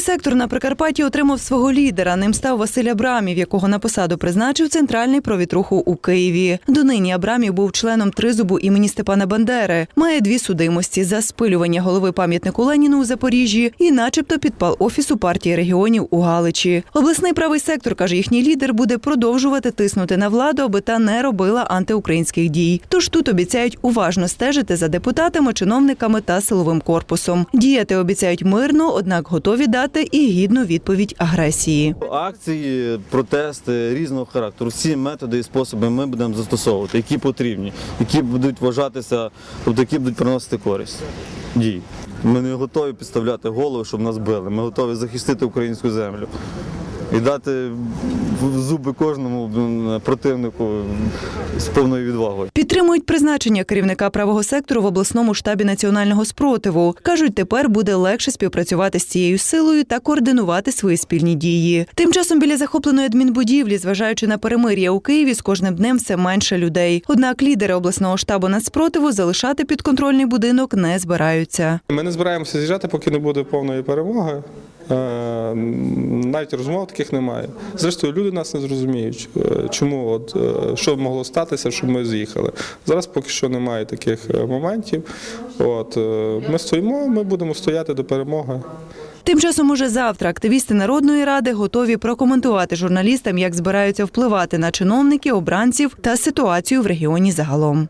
Правий сектор на Прикарпатті отримав свого лідера. Ним став Василь Абрамів, якого на посаду призначив центральний провід руху у Києві. Донині Абрамів був членом тризубу імені Степана Бандери. Має дві судимості за спилювання голови пам'ятнику Леніну у Запоріжжі і, начебто, підпал офісу партії регіонів у Галичі. Обласний правий сектор каже, їхній лідер буде продовжувати тиснути на владу, аби та не робила антиукраїнських дій. Тож тут обіцяють уважно стежити за депутатами, чиновниками та силовим корпусом. Діяти обіцяють мирно, однак готові дати і гідну відповідь агресії. Акції, протести різного характеру, всі методи і способи ми будемо застосовувати, які потрібні, які будуть вважатися, тобто які будуть приносити користь дій. Ми не готові підставляти голову, щоб нас били. Ми готові захистити українську землю і дати в зуби кожному противнику з повною відвагою. Підтримують призначення керівника правого сектору в обласному штабі національного спротиву. кажуть, тепер буде легше співпрацювати з цією силою та координувати свої спільні дії. Тим часом біля захопленої адмінбудівлі, зважаючи на перемир'я у Києві, з кожним днем все менше людей. Однак лідери обласного штабу нацпротиву залишати підконтрольний будинок не збираються. Ми не збираємося з'їжджати, поки не буде повної перемоги. Е, Навіть розмов таких немає. Зрештою, люди нас не зрозуміють, е, чому от е, що могло статися, щоб ми з'їхали. Зараз поки що немає таких моментів. От ми стоїмо, ми будемо стояти до перемоги. Тим часом уже завтра активісти Народної ради готові прокоментувати журналістам, як збираються впливати на чиновників, обранців та ситуацію в регіоні загалом.